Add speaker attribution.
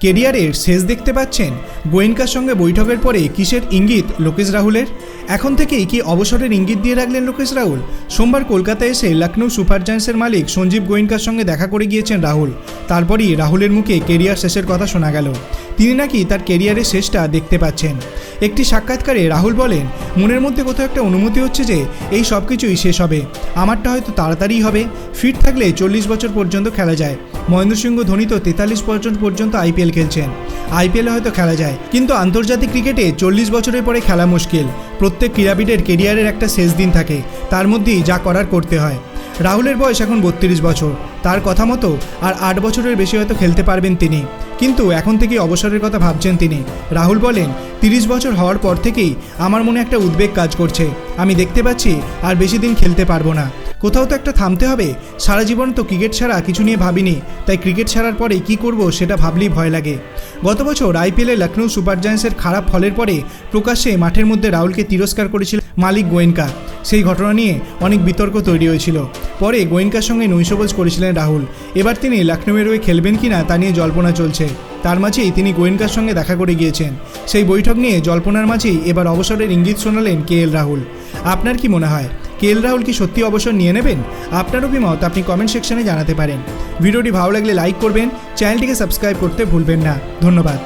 Speaker 1: কেরিয়ারের শেষ দেখতে পাচ্ছেন গোয়েঙ্কার সঙ্গে বৈঠকের পরে কিসের ইঙ্গিত লোকেশ রাহুলের? এখন থেকেই কি অবসরের ইঙ্গিত দিয়ে রাখলেন লোকেশ রাহুল? সোমবার কলকাতায় এসে লখনৌ সুপার জায়ান্টসের মালিক সঞ্জীব গোয়েঙ্কার সঙ্গে দেখা করে গিয়েছেন রাহুল। তারপরই রাহুলের মুখে কেরিয়ার শেষের কথা শোনা গেল। তিনি নাকি তার কেরিয়ারের শেষটা দেখতে পাচ্ছেন। একটি সাক্ষাৎকারে রাহুল বলেন, মনের মধ্যে কোথাও একটা অনুমতি হচ্ছে যে এই সব কিছুই শেষ হবে। আমারটা হয়তো তাড়াতাড়িই হবে। ফিট থাকলে চল্লিশ বছর পর্যন্ত খেলা যায়। মহেন্দ্র সিংহ ধোনি তো তেতাল্লিশ বছর পর্যন্ত আইপিএল খেলছেন। আইপিএলে হয়তো খেলা যায়, কিন্তু আন্তর্জাতিক ক্রিকেটে চল্লিশ বছরের পরে খেলা মুশকিল। প্রত্যেক ক্রীড়াবিদের কেরিয়ারের একটা শেষ দিন থাকে, তার মধ্যেই যা করার করতে হয়। রাহুলের বয়স এখন বত্রিশ বছর। তার কথা মতো আর আট বছরের বেশি হয়তো খেলতে পারবেন তিনি। কিন্তু এখন থেকে অবসরের কথা ভাবছেন তিনি। রাহুল বলেন, তিরিশ বছর হওয়ার পর থেকেই আমার মনে একটা উদ্বেগ কাজ করছে। আমি দেখতে পাচ্ছি আর বেশি দিন খেলতে পারব না। কোথাও তো একটা থামতে হবে। সারা জীবন তো ক্রিকেট ছাড়া কিছু নিয়ে ভাবিনি। তাই ক্রিকেট ছাড়ার পরে কি করব সেটা ভাবলেই ভয় লাগে। গত বছর আইপিএলে লখনৌ সুপার জায়ান্টসের খারাপ ফলের পরে প্রকাশ্যে মাঠের মধ্যে রাহুলকে তিরস্কার করেছিল মালিক গোয়েঙ্কা। সেই ঘটনা নিয়ে অনেক বিতর্ক তৈরি হয়েছিল। পরে গোয়েঙ্কার সঙ্গে নৈশভোজ করেছিলেন রাহুল। এবার তিনি লখনৌয়ের হয়ে খেলবেন কিনা তা নিয়ে জল্পনা চলছে। তার মাঝেই তিনি গোয়েঙ্কার সঙ্গে দেখা করে গিয়েছেন। সেই বৈঠক নিয়ে জল্পনার মাঝেই এবার অবসরের ইঙ্গিত শোনালেন কে এল রাহুল। আপনার কি মনে হয়, কে এল রাহুল কি সত্যি অবসর নিয়ে নেবেন? আপনার অভিমত আপনি কমেন্ট সেকশনে জানাতে পারেন। ভিডিওটি ভালো লাগলে লাইক করবেন, চ্যানেলটিকে সাবস্ক্রাইব করতে ভুলবেন না। ধন্যবাদ।